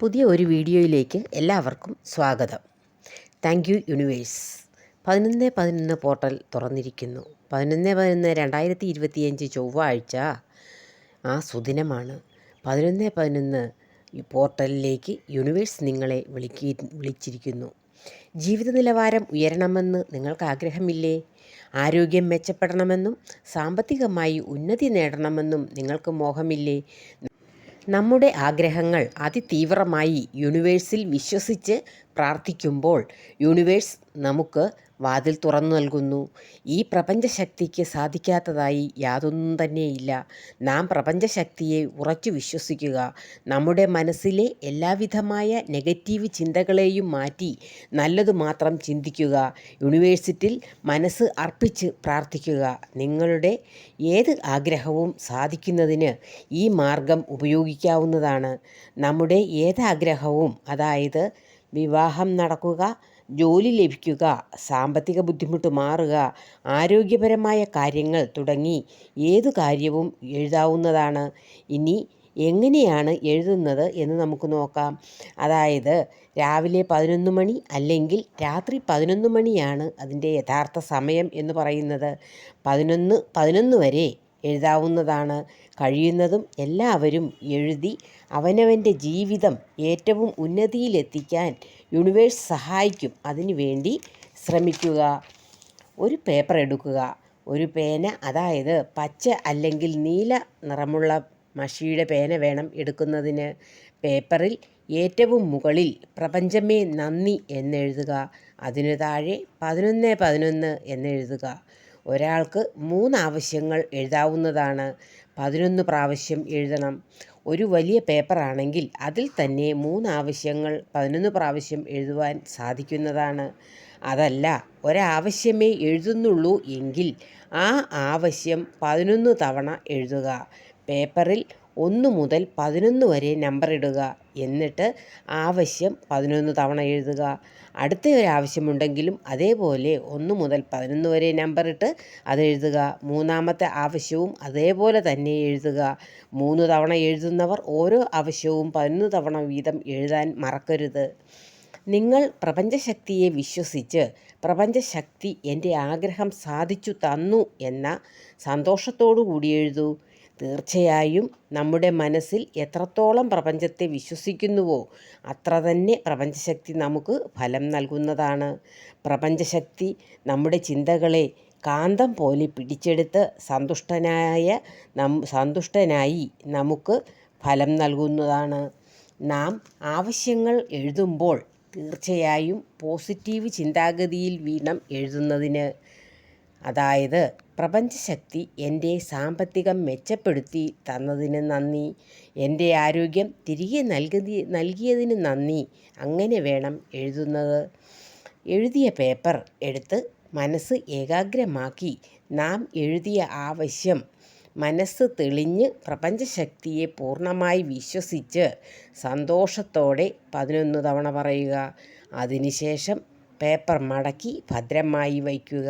പുതിയ ഒരു വീഡിയോയിലേക്ക് എല്ലാവർക്കും സ്വാഗതം. താങ്ക് യു യൂണിവേഴ്സ് പതിനൊന്ന് പതിനൊന്ന് പോർട്ടൽ തുറന്നിരിക്കുന്നു. പതിനൊന്ന് പതിനൊന്ന് രണ്ടായിരത്തി ഇരുപത്തിയഞ്ച് ചൊവ്വാഴ്ച ആ സുദിനമാണ്. പതിനൊന്ന് പതിനൊന്ന് പോർട്ടലിലേക്ക് യൂണിവേഴ്സ് നിങ്ങളെ വിളിക്കി വിളിച്ചിരിക്കുന്നു. ജീവിത നിലവാരം ഉയരണമെന്ന് നിങ്ങൾക്ക് ആഗ്രഹമില്ലേ ആരോഗ്യം മെച്ചപ്പെടണമെന്നും സാമ്പത്തികമായി ഉന്നതി നേടണമെന്നും നിങ്ങൾക്ക് മോഹമില്ലേ? നമ്മുടെ ആഗ്രഹങ്ങൾ അതിതീവ്രമായി യൂണിവേഴ്സിൽ വിശ്വസിച്ച് പ്രാർത്ഥിക്കുമ്പോൾ യൂണിവേഴ്സ് നമുക്ക് വാതിൽ തുറന്നു നൽകുന്നു. ഈ പ്രപഞ്ചശക്തിക്ക് സാധിക്കാത്തതായി യാതൊന്നും തന്നെയില്ല. നാം പ്രപഞ്ചശക്തിയെ ഉറച്ചു വിശ്വസിക്കുക. നമ്മുടെ മനസ്സിലെ എല്ലാവിധമായ നെഗറ്റീവ് ചിന്തകളെയും മാറ്റി നല്ലതു മാത്രം ചിന്തിക്കുക. യൂണിവേഴ്സിറ്റിൽ മനസ്സ് അർപ്പിച്ച് പ്രാർത്ഥിക്കുക. നിങ്ങളുടെ ഏത് ആഗ്രഹവും സാധിക്കുന്നതിന് ഈ മാർഗം ഉപയോഗിക്കാവുന്നതാണ്. നമ്മുടെ ഏതാഗ്രഹവും അതായത് വിവാഹം നടക്കുക ജോലി ലഭിക്കുക സാമ്പത്തിക ബുദ്ധിമുട്ട് മാറുക ആരോഗ്യപരമായ കാര്യങ്ങൾ തുടങ്ങി ഏതു കാര്യവും എഴുതാവുന്നതാണ്. ഇനി എങ്ങനെയാണ് എഴുതുന്നത് എന്ന് നമുക്ക് നോക്കാം. അതായത് രാവിലെ പതിനൊന്ന് മണി അല്ലെങ്കിൽ രാത്രി പതിനൊന്ന് മണിയാണ് അതിന്റെ യഥാർത്ഥ സമയം എന്ന് പറയുന്നത്. പതിനൊന്ന് പതിനൊന്ന് വരെ എഴുതാവുന്നതാണ്. കഴിയുന്നതും എല്ലാവരും എഴുതി അവനവന്റെ ജീവിതം ഏറ്റവും ഉന്നതിയിലെത്തിക്കാൻ യൂണിവേഴ്സ് സഹായിക്കും. അതിനു വേണ്ടി ശ്രമിക്കുക. ഒരു പേപ്പർ എടുക്കുക. ഒരു പേന അതായത് പച്ച അല്ലെങ്കിൽ നീല നിറമുള്ള മഷിയുടെ പേന വേണം എടുക്കുന്നതിന്. പേപ്പറിൽ ഏറ്റവും മുകളിൽ പ്രപഞ്ചമേ നന്ദി എന്നെഴുതുക. അതിനു താഴെ പതിനൊന്ന് പതിനൊന്ന് എന്നെഴുതുക. ഒരാൾക്ക് മൂന്ന് ആവശ്യങ്ങൾ എഴുതാവുന്നതാണ്. പതിനൊന്ന് പ്രാവശ്യം എഴുതണം. ഒരു വലിയ പേപ്പറാണെങ്കിൽ അതിൽ തന്നെ മൂന്ന് ആവശ്യങ്ങൾ പതിനൊന്ന് പ്രാവശ്യം എഴുതുവാൻ സാധിക്കുന്നതാണ്. അതല്ല ഒരാവശ്യമേ എഴുതുന്നുള്ളൂ എങ്കിൽ ആ ആവശ്യം പതിനൊന്ന് തവണ എഴുതുക. പേപ്പറിൽ ഒന്ന് മുതൽ പതിനൊന്ന് വരെ നമ്പർ ഇടുക. എന്നിട്ട് ആവശ്യം പതിനൊന്ന് തവണ എഴുതുക. അടുത്ത ഒരു ആവശ്യമുണ്ടെങ്കിലും അതേപോലെ ഒന്ന് മുതൽ പതിനൊന്ന് വരെ നമ്പർ ഇട്ട് അത് എഴുതുക. മൂന്നാമത്തെ ആവശ്യവും അതേപോലെ തന്നെ എഴുതുക. മൂന്ന് തവണ എഴുതുന്നവർ ഓരോ ആവശ്യവും പതിനൊന്ന് തവണ വീതം എഴുതാൻ മറക്കരുത്. നിങ്ങൾ പ്രപഞ്ചശക്തിയെ വിശ്വസിച്ച് പ്രപഞ്ചശക്തി എന്റെ ആഗ്രഹം സാധിച്ചു തന്നു എന്ന സന്തോഷത്തോടു കൂടി എഴുതൂ. തീർച്ചയായും നമ്മുടെ മനസ്സിൽ എത്രത്തോളം പ്രപഞ്ചത്തെ വിശ്വസിക്കുന്നുവോ അത്ര തന്നെ പ്രപഞ്ചശക്തി നമുക്ക് ഫലം നൽകുന്നതാണ്. പ്രപഞ്ചശക്തി നമ്മുടെ ചിന്തകളെ കാന്തം പോലെ പിടിച്ചെടുത്ത് സന്തുഷ്ടനായ നം സന്തുഷ്ടനായി നമുക്ക് ഫലം നൽകുന്നതാണ്. നാം ആവശ്യങ്ങൾ എഴുതുമ്പോൾ തീർച്ചയായും പോസിറ്റീവ് ചിന്താഗതിയിൽ വീണം എഴുതുന്നതിന് അതായത് പ്രപഞ്ചശക്തി എന്റെ സാമ്പത്തികം മെച്ചപ്പെടുത്തി തന്നതിന് നന്ദി. എന്റെ ആരോഗ്യം തിരികെ നൽകി നൽകിയതിന് നന്ദി. അങ്ങനെ വേണം എഴുതുന്നത്. എഴുതിയ പേപ്പർ എടുത്ത് മനസ്സ് ഏകാഗ്രമാക്കി. നാം എഴുതിയ ആവശ്യം മനസ്സ് തെളിഞ്ഞ് പ്രപഞ്ചശക്തിയെ പൂർണമായി വിശ്വസിച്ച് സന്തോഷത്തോടെ പതിനൊന്ന് തവണ പറയുക. അതിനുശേഷം പേപ്പർ മടക്കി ഭദ്രമായി വയ്ക്കുക.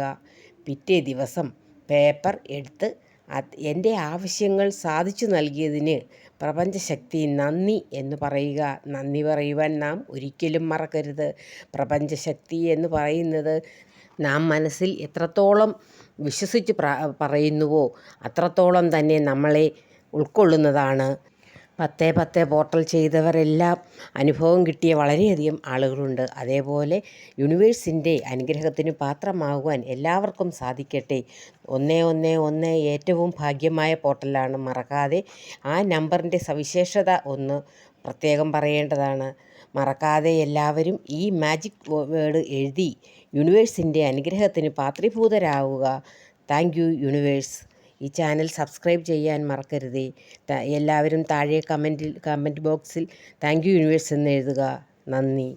പിറ്റേ ദിവസം പേപ്പർ എടുത്ത് എന്റെ ആവശ്യങ്ങൾ സാധിച്ചു നൽകിയതിന് പ്രപഞ്ചശക്തി നന്ദി എന്ന് പറയുക. നന്ദി പറയുവാൻ നാം ഒരിക്കലും മറക്കരുത്. പ്രപഞ്ചശക്തി എന്ന് പറയുന്നത് നാം മനസ്സിൽ എത്രത്തോളം വിശ്വസിച്ച് പറയുന്നുവോ അത്രത്തോളം തന്നെ നമ്മളെ ഉൾക്കൊള്ളുന്നതാണ്. പത്ത് പത്ത് പോർട്ടൽ ചെയ്തവരെല്ലാം അനുഭവം കിട്ടിയ വളരെയധികം ആളുകളുണ്ട്. അതേപോലെ യൂണിവേഴ്സിന്റെ അനുഗ്രഹത്തിന് പാത്രമാകുവാൻ എല്ലാവർക്കും സാധിക്കട്ടെ. ഒന്ന് ഒന്ന് ഒന്ന് ഏറ്റവും ഭാഗ്യമായ പോർട്ടലാണ്. മറക്കാതെ ആ നമ്പറിന്റെ സവിശേഷത ഒന്ന് പ്രത്യേകം പറയേണ്ടതാണ്. മറക്കാതെ എല്ലാവരും ഈ മാജിക് വേർഡ് എഴുതി യൂണിവേഴ്സിന്റെ അനുഗ്രഹത്തിന് പാത്രീഭൂതരാകുക താങ്ക് യു യൂണിവേഴ്സ്. ഈ ചാനൽ സബ്സ്ക്രൈബ് ചെയ്യാൻ മറക്കരുത്. എല്ലാവരും താഴെ കമന്റിൽ കമന്റ് ബോക്സിൽ താങ്ക് യു യൂണിവേഴ്സ് എന്ന് എഴുതുക. നന്ദി.